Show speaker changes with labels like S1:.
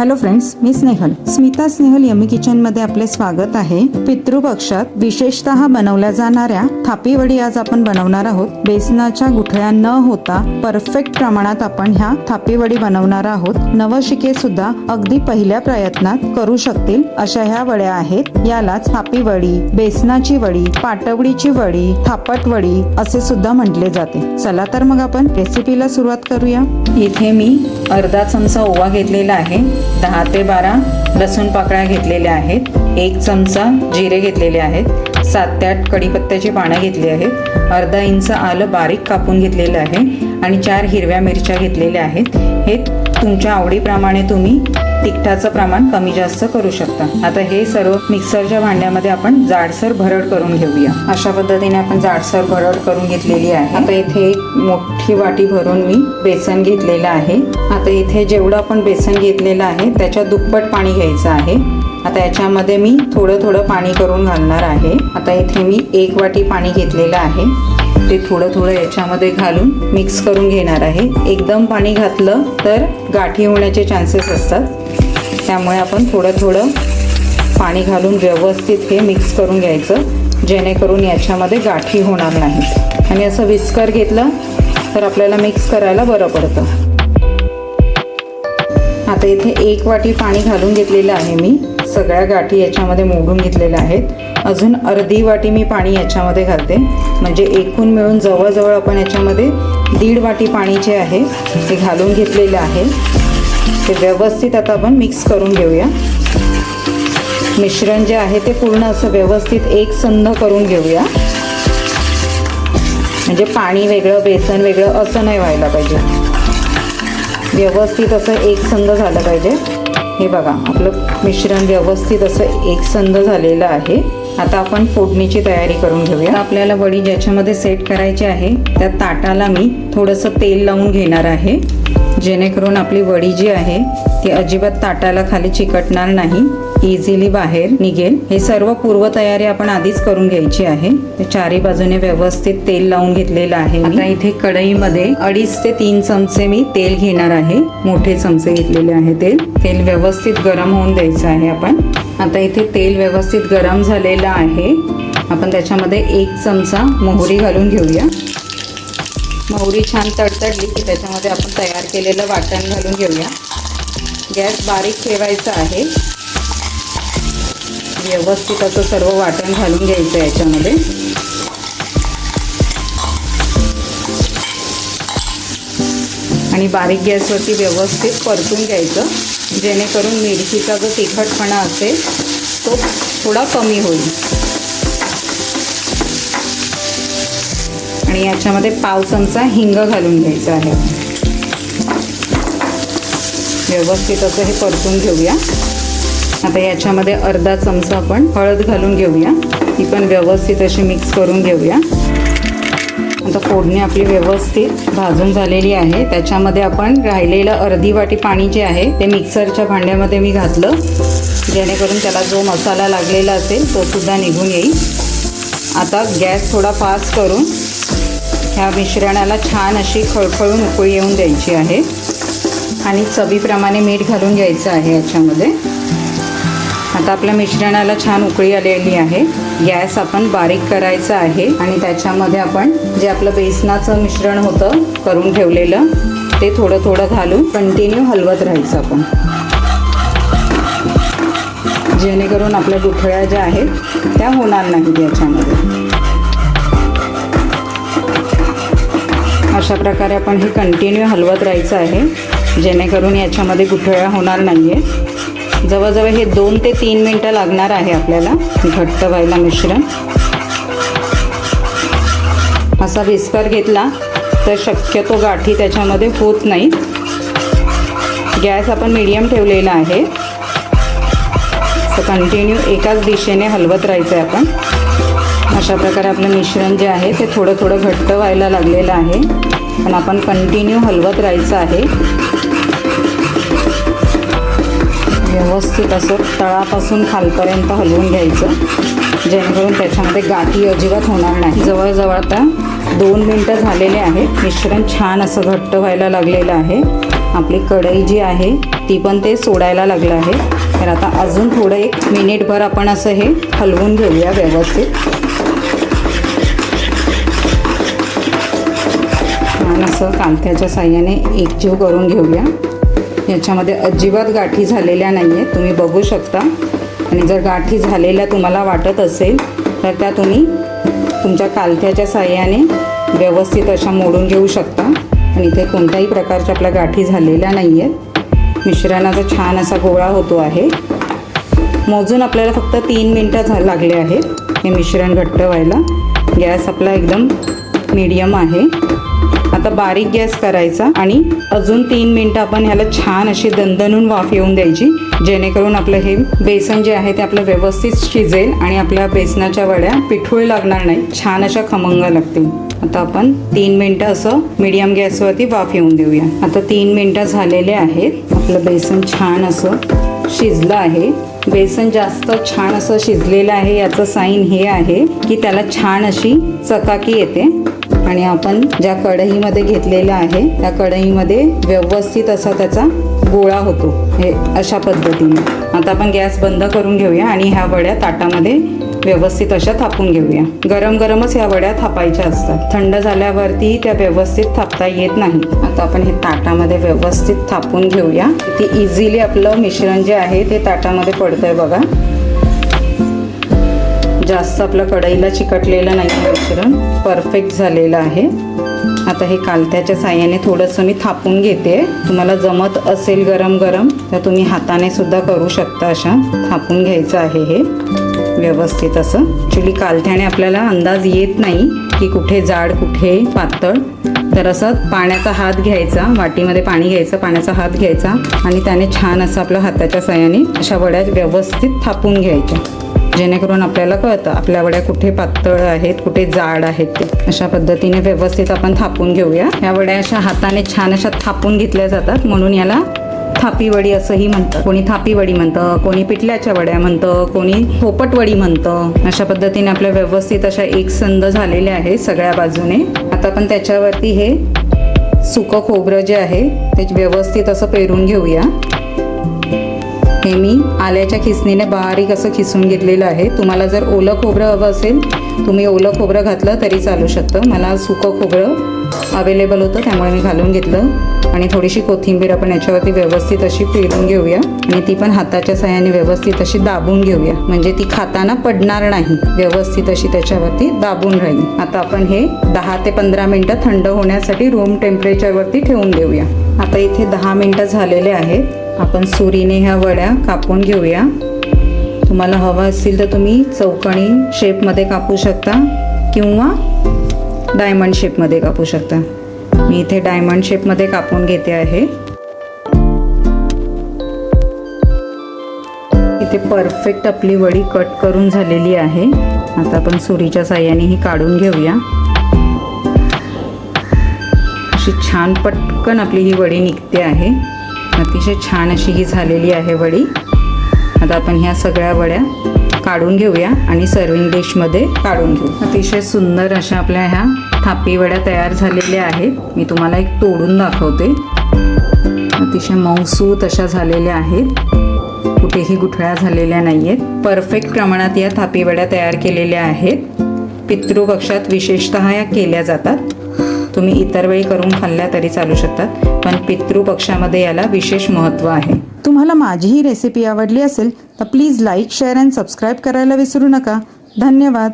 S1: Hello friends मी Snehal. Smita Snehal yummy किचनमध्ये आपले स्वागत आहे. पितृपक्षात विशेषतः बनवल्या जाणाऱ्या थापीवडी आज आपण बनवणार आहोत. बेसनाच्या गुठळ्या न होता परफेक्ट प्रमाणात आपण ह्या थापीवडी बनवणार आहोत. नवशिके सुद्धा अगदी पहिल्या प्रयत्नात करू शकतील अशा ह्या वड्या आहेत. यालाच थापीवडी बेसनाची वडी पाटवडीची वडी थापट वडी असे सुद्धा म्हटले जाते. चला तर मग आपण रेसिपीला सुरुवात करूया. इथे मी अर्धा चमचा ओवा घेतलेला आहे. दहा ते बारा लसूण पाकळ्या घेतलेल्या आहेत. एक चमचा जिरे घेतलेले आहेत. सात ते आठ कढीपत्त्याची पानं घेतली आहेत. अर्धा इंच आलं बारीक कापून घेतलेलं आहे. आणि चार हिरव्या मिरच्या घेतलेल्या आहेत. हे तुमच्या आवडीप्रमाणे तुम्ही तिखटाचं प्रमाण कमी जास्त करू शकता. आता हे सर्व मिक्सरच्या भांड्यामध्ये आपण जाडसर भरड करून घेऊया. अशा पद्धतीने आपण जाडसर भरड करून घेतलेली आहे. आता इथे एक मोठी वाटी भरून मी बेसन घेतलेलं आहे. आता इथे जेवढं आपण बेसन घेतलेलं आहे त्याच्या दुप्पट पाणी घ्यायचं आहे. आता याच्यामध्ये मी थोडं थोडं पाणी करून घालणार आहे. आता इथे मी एक वाटी पाणी घेतलेलं आहे. ते थोडं थोडं याच्यामध्ये घालून मिक्स करून घेणार आहे. एकदम पाणी घातलं तर गाठी होण्याचे चान्सेस असतात. त्यामुळे आपण थोडं थोडं पाणी घालून व्यवस्थित हे मिक्स करून घ्यायचं जेणेकरून याच्यामध्ये गाठी होणार नाही आणि असं विस्कर घेतलं तर आपल्याला मिक्स करायला बरं पडतं. आता इथे एक वाटी पाणी घालून घेतलेलं आहे मी. सगळ्या गाठी याच्यामध्ये मोडून घेतलेल्या आहेत. अजून अर्धी वाटी मी पाणी याच्यामध्ये घालते. म्हणजे एकूण मिळून जवळजवळ आपण याच्यामध्ये दीड वाटी पाणी जे आहे ते घालून घेतलेलं आहे. ते व्यवस्थित आता आपण मिक्स करून घेऊया. मिश्रण जे आहे ते पूर्ण असं व्यवस्थित एक संध करून घेऊया. म्हणजे पाणी वेगळं बेसन वेगळं असं नाही व्हायला पाहिजे. व्यवस्थित असं एक संध झालं पाहिजे. हे बघा आपलं मिश्रण व्यवस्थित असं एकसंध झालेलं आहे. आता आपण फोडणीची तयारी करून घेऊया. आपल्याला वडी ज्याच्यामध्ये सेट करायची आहे त्या ताटाला मी थोडंसं तेल लावून घेणार आहे. जेणेकरून आपली वडी जी आहे ती अजिबात ताटाला खाली चिकटणार नाही. इझिली बाहेर निघेल. हे सर्व पूर्वतयारी आपण आधीच करून घ्यायची आहे. चारी बाजूने व्यवस्थित तेल लावून घेतलेलं आहे आता इथे कढईमध्ये अडीच ते तीन चमचे मी तेल घेणार आहे. मोठे चमचे घेतलेले आहे तेल. तेल व्यवस्थित गरम होऊन द्यायचं आहे आपण. आता इथे तेल व्यवस्थित गरम झालेलं आहे. आपण त्याच्यामध्ये एक चमचा मोहरी घालून घेऊया. मोहरी छान तडतडली की त्याच्यामध्ये आपण तयार केलेलं वाटण घालून घेऊया. गॅस बारीक ठेवायचा आहे. व्यवस्थित असं सर्व वाटण घालून घ्यायचं याच्यामध्ये. आणि बारीक गॅसवरती व्यवस्थित परतून घ्यायचं. जेणेकरून मिरचीचा जो तिखटपणा असेल तो थोडा कमी होईल. आणि याच्यामध्ये पाव चमचा हिंग घालून घ्यायचा आहे. व्यवस्थित असं हे परतून घेऊया. आता याच्यामध्ये अर्धा चमचा आपण हळद घालून घेऊया. ती पण व्यवस्थित अशी मिक्स करून घेऊया. आता फोडणी आपली व्यवस्थित भाजून झालेली आहे. त्याच्यामध्ये आपण राहिलेलं अर्धी वाटी पाणी जे आहे ते मिक्सरच्या भांड्यामध्ये मी घातलं. जेणेकरून त्याला जो मसाला लागलेला असेल तो सुद्धा निघून येईल. आता गॅस थोडा फास्ट करून ह्या मिश्रणाला छान अशी खळखळून उकळी येऊन द्यायची आहे. आणि चवीप्रमाणे मीठ घालून घ्यायचं आहे याच्यामध्ये. आता आपल्या मिश्रणाला छान उकळी आलेली आहे. गॅस आपण बारीक करायचा आहे आणि त्याच्यामध्ये आपण जे आपलं बेसनाचं मिश्रण होतं करून ठेवलेलं ते थोडं थोडं घालून कंटिन्यू हलवत राहायचं आपण. जेणेकरून आपल्या गुठळ्या ज्या आहेत त्या होणार नाहीत याच्यामध्ये. अशा प्रकारे आपण हे कंटिन्यू हलवत राहायचं आहे. जेणेकरून याच्यामध्ये गुठळ्या होणार नाही आहे जवळजवळ हे दोन ते तीन मिनटं लागणार आहे आपल्याला. घट्ट व्हायला मिश्रण. असा विस्कर घेतला तर शक्यतो गाठी त्याच्यामध्ये होत नाही. गॅस आपण मीडियम ठेवलेला आहे. तर कंटिन्यू एकाच दिशेने हलवत राहायचं आहे आपण. अशा प्रकारे आपलं मिश्रण जे आहे ते थोडं थोडं घट्ट व्हायला लागलेलं आहे. पण आपण कंटिन्यू हलवत राहायचं आहे. व्यवस्थित असं तळापासून खालपर्यंत हलवून घ्यायचं. जेणेकरून त्याच्यामध्ये गाठी अजिबात होणार नाही. जवळजवळ आता दोन मिनटं झालेले आहेत. मिश्रण छान असं घट्ट व्हायला लागलेलं आहे. आपली कढई जी आहे ती पण ते सोडायला लागलं आहे. तर आता अजून थोडं एक मिनिटभर आपण असं हे हलवून घेऊया व्यवस्थित. असं कांथ्याच्या साह्याने एकजीव करून घेऊया. याच्यामध्ये अजिबात गाठी झालेल्या नाही आहेत तुम्ही बघू शकता. आणि जर गाठी झालेल्या तुम्हाला वाटत असेल तर त्या तुम्ही तुमच्या कालथ्याच्या साह्याने व्यवस्थित अशा मोडून घेऊ शकता. आणि इथे कोणत्याही प्रकारच्या आपल्या गाठी झालेल्या नाही आहेत मिश्रणाचा छान असा गोळा होतो आहे. मोजून आपल्याला फक्त तीन मिनटं झा लागले आहेत हे मिश्रण घट्ट व्हायला. गॅस आपला एकदम मीडियम आहे. आता बारीक गॅस करायचा आणि अजून तीन मिनटं आपण ह्याला छान अशी दणदणून वाफ येऊन द्यायची जेणेकरून आपलं हे बेसन जे आहे ते आपलं व्यवस्थित शिजेल आणि आपल्या बेसनाच्या वड्या पिठूळ लागणार नाही छान अशा खमंग लागतील. आता आपण तीन मिनटं असं मीडियम गॅसवरती वाफ येऊन देऊया. आता तीन मिनटं झालेले आहेत. आपलं बेसन छान असं शिजलं आहे. बेसन जास्त छान असं शिजलेलं आहे याचं साईन हे आहे की त्याला छान अशी चकाकी येते. आणि आपण ज्या कढईमध्ये घेतलेलं आहे त्या कढईमध्ये व्यवस्थित असा त्याचा गोळा होतो हे अशा पद्धतीने. आता आपण गॅस बंद करून घेऊया आणि ह्या वड्या ताटामध्ये व्यवस्थित अशा थापून घेऊया. गरम गरमच ह्या वड्या थापायच्या असतात. थंड झाल्यावरती त्या व्यवस्थित थापता येत नाही. आता आपण हे ताटामध्ये व्यवस्थित थापून घेऊया. ते इझिली आपलं मिश्रण जे आहे ते ताटामध्ये पडतंय बघा. जास्त आपलं कढईला चिकटलेलं नाही आहे मिश्रण. परफेक्ट झालेलं आहे. आता हे कालत्याच्या साह्याने थोडंसं मी थापून घेते. तुम्हाला जमत असेल गरम गरम तर तुम्ही हाताने सुद्धा करू शकता अशा. थापून घ्यायचं आहे हे. व्यवस्थित असं. ॲक्च्युली कालथ्याने आपल्याला अंदाज येत नाही की कुठे जाड कुठे पातळ. तर असं पाण्याचा हात घ्यायचा वाटीमध्ये पाणी घ्यायचं पाण्याचा हात घ्यायचा आणि त्याने छान असं आपल्या हाताच्या साह्याने अशा वड्या व्यवस्थित थापून घ्यायच्या. जेणेकरून आपल्याला कळतं आपल्या वड्या कुठे पातळ आहेत कुठे जाड आहेत ते. अशा पद्धतीने व्यवस्थित आपण थापून घेऊया. या वड्या अशा हाताने छान अशा थापून घेतल्या जातात म्हणून याला थापी वडी असंही म्हणतं कोणी थापी वडी म्हणतं कोणी पिठल्याच्या वड्या म्हणतं कोणी पोपट वडी म्हणतं. अशा पद्धतीने आपल्या व्यवस्थित अशा एकसंध झालेल्या आहे सगळ्या बाजूने. आता आपण त्याच्यावरती हे सुकं खोबरं जे आहे ते व्यवस्थित असं पेरून घेऊया. हे मी आल्याच्या खिसणीने बारीक असं खिसून घेतलेलं आहे. तुम्हाला जर ओलं खोबरं हवं असेल तुम्ही ओलं खोबरं घातलं तरी चालू शकतं. मला सुकं खोबरं अवेलेबल होतं त्यामुळे मी घालून घेतलं. आणि थोडीशी कोथिंबीर आपण याच्यावरती व्यवस्थित अशी पेरून घेऊया. आणि ती पण हाताच्या सहाय्याने व्यवस्थित अशी दाबून घेऊया. म्हणजे ती खाताना पडणार नाही. व्यवस्थित अशी त्याच्यावरती दाबून राहील. आता आपण हे दहा ते पंधरा मिनटं थंड होण्यासाठी रूम टेम्परेचरवरती ठेवून देऊया. आता इथे दहा मिनटं झालेले आहेत. आपण सुरीने ह्या वड्या कापून घेऊया. तुम्हाला हवं असेल तर तुम्ही चौकणी शेपमध्ये कापू शकता किंवा डायमंड शेपमध्ये कापू शकता. मी इथे डायमंड शेपमध्ये कापून घेते आहे. इथे परफेक्ट आपली वडी कट करून झालेली आहे. आता आपण सुरीच्या साह्याने ही काढून घेऊया. अशी छान पटकन आपली ही वडी निघते आहे. अतिशय छान अशी ही झालेली आहे वडी. आता आपण ह्या सगळ्या वड्या काढून घेऊया आणि सर्विंग डिशमध्ये काढून घेऊ. अतिशय सुंदर अशा आपल्या ह्या थापी वड्या तयार झालेल्या आहेत. मी तुम्हाला एक तोडून दाखवते. अतिशय मऊसूत अशा झालेल्या आहेत. कुठेही गुठळ्या झालेल्या नाही आहेत परफेक्ट प्रमाणात या थापी वड्या तयार केलेल्या आहेत. पितृपक्षात विशेषतः या केल्या जातात. तुम्ही इतर वेळी करून खाल्ल्या तरी चालू शकतात. पण पितृपक्षामध्ये याला विशेष महत्त्व आहे. तुम्हाला माझी ही रेसिपी आवडली असेल तर please like share and subscribe करायला विसरू नका. धन्यवाद.